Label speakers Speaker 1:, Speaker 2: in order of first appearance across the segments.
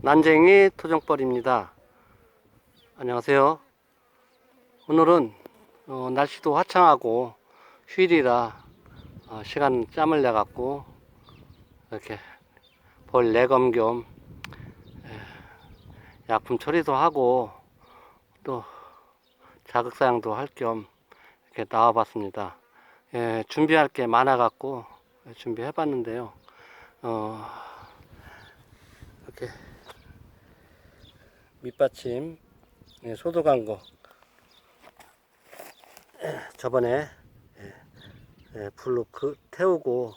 Speaker 1: 난쟁이 토종벌입니다. 안녕하세요. 오늘은 어, 날씨도 화창하고 휴일이라 어, 시간 짬을 내 갖고 이렇게 벌 내검 겸 에, 약품 처리도 하고 또 자극 사용도 할 겸 이렇게 나와 봤습니다. 예, 준비할 게 많아 갖고 준비해 봤는데요. 어, 이렇게 밑받침 예, 소독한 거 예, 저번에 예, 예, 불로 그, 태우고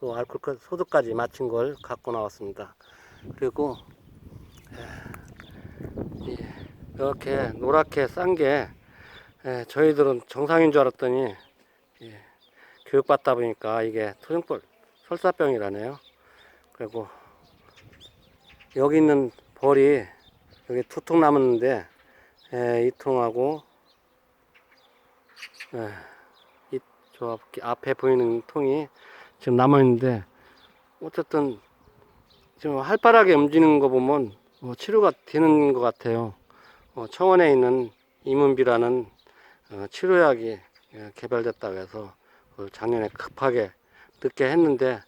Speaker 1: 또 알코올 소독까지 마친 걸 갖고 나왔습니다. 그리고 예, 이- 이렇게 노랗게 싼 게 저희들은 정상인 줄 알았더니 예, 교육받다 보니까 이게 토종벌 설사병이라네요. 그리고 여기 있는 벌이 여기 두 통 남았는데 에, 이 통하고 에, 이저 앞에 보이는 통이 지금 남아 있는데 어쨌든 지금 활발하게 움직이는 거 보면 어, 치료가 되는 것 같아요. 어, 청원에 있는 이문비라는 어, 치료약이 예, 개발됐다고 해서 작년에 급하게 늦게 했는데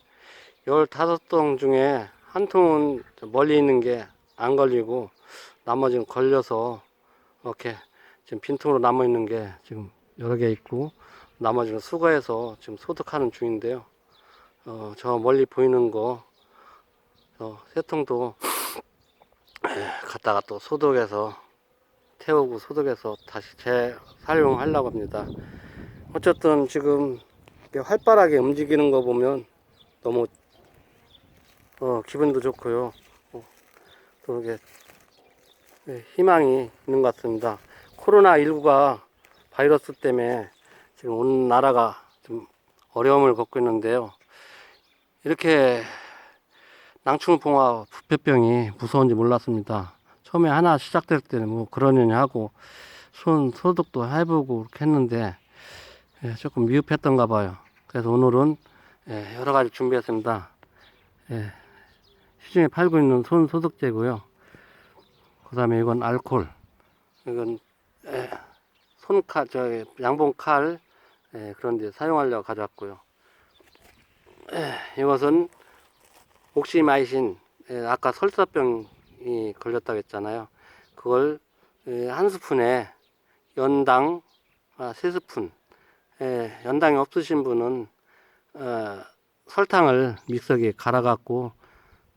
Speaker 1: 15통 중에 한 통은 저 멀리 있는 게 안 걸리고 나머지는 걸려서 이렇게 지금 빈통으로 남아 있는 게 지금 여러 개 있고 나머지는 수거해서 지금 소독하는 중인데요. 어, 저 멀리 보이는 거, 저세 통도 갖다가 또 소독해서 태우고 소독해서 다시 재사용하려고 합니다. 어쨌든 지금 활발하게 움직이는 거 보면 너무 어, 기분도 좋고요. 어, 또 이게 예, 희망이 있는 것 같습니다. 코로나19가 바이러스 때문에 지금 온 나라가 좀 어려움을 겪고 있는데요. 이렇게 낭충풍화 부패병이 무서운지 몰랐습니다. 처음에 하나 시작될 때는 뭐 그러느니 하고 손 소독도 해보고 그렇게 했는데 예, 조금 미흡했던가 봐요. 그래서 오늘은 예, 여러 가지 준비했습니다. 예, 시중에 팔고 있는 손 소독제고요. 그 다음에 이건 알콜. 이건 예, 손칼, 저 양봉 칼 예, 그런 데 사용하려고 가져왔고요. 예, 이것은 옥시마이신 예, 아까 설사병이 걸렸다고 했잖아요. 그걸 예, 한 스푼에 연당 아, 세 스푼 예, 연당이 없으신 분은 어, 설탕을 믹서기에 갈아 갖고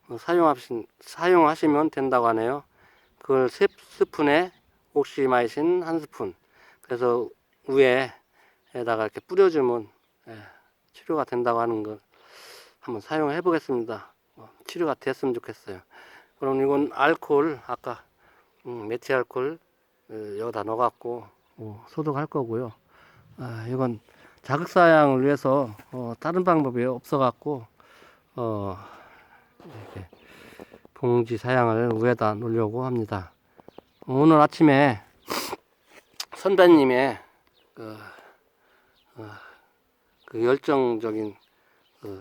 Speaker 1: 어, 사용하신, 사용하시면 된다고 하네요. 그걸 세 스푼에 옥시마이신 한 스푼. 그래서 위에다가 이렇게 뿌려주면 예, 치료가 된다고 하는 걸 한번 사용해 보겠습니다. 어, 치료가 됐으면 좋겠어요. 그럼 이건 알코올 아까 음, 메티 알코올 어, 여기다 넣어갖고 어, 소독할 거고요. 아, 이건 자극사양을 위해서 어, 다른 방법이 없어갖고 어, 이렇게 봉지 사양을 위에다 놓으려고 합니다. 오늘 아침에 선배님의 그, 어, 그 열정적인 그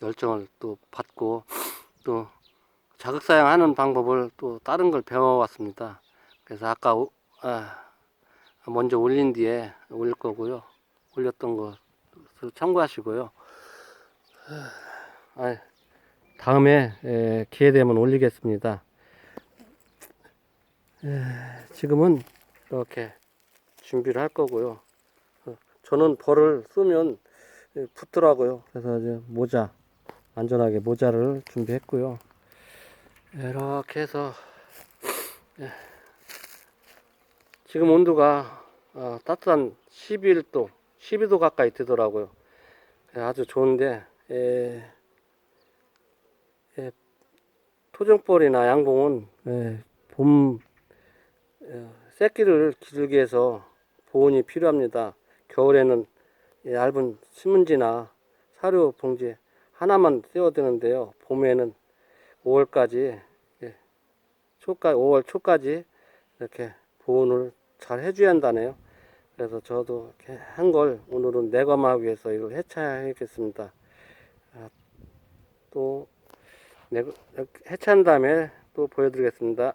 Speaker 1: 열정을 또 받고 또 자극사양하는 방법을 또 다른 걸 배워왔습니다. 그래서 아까 오- 아, 먼저 올린 뒤에 올릴 거고요. 올렸던 것을 참고하시고요. 아, 다음에 에, 기회 되면 올리겠습니다. 에, 지금은 이렇게 준비를 할 거고요. 어, 저는 벌을 쓰면 에, 붙더라고요. 그래서 이제 모자 안전하게 모자를 준비했고요. 이렇게 해서 예. 지금 온도가 어, 따뜻한 11도, 12도 가까이 되더라고요. 예, 아주 좋은데 토종벌이나 양봉은 예, 봄 예, 새끼를 기르기 위해서 보온이 필요합니다. 겨울에는 예, 얇은 신문지나 사료 봉지 하나만 떼어야 되는데요. 봄에는 5월까지 예, 초까지 5월 초까지 이렇게 보온을 잘 해줘야 한다네요. 그래서 저도 이렇게 한 걸 오늘은 내검하기 위해서 이걸 해차하겠습니다. 아, 또 내- 이렇게 해찬 다음에 또 보여드리겠습니다.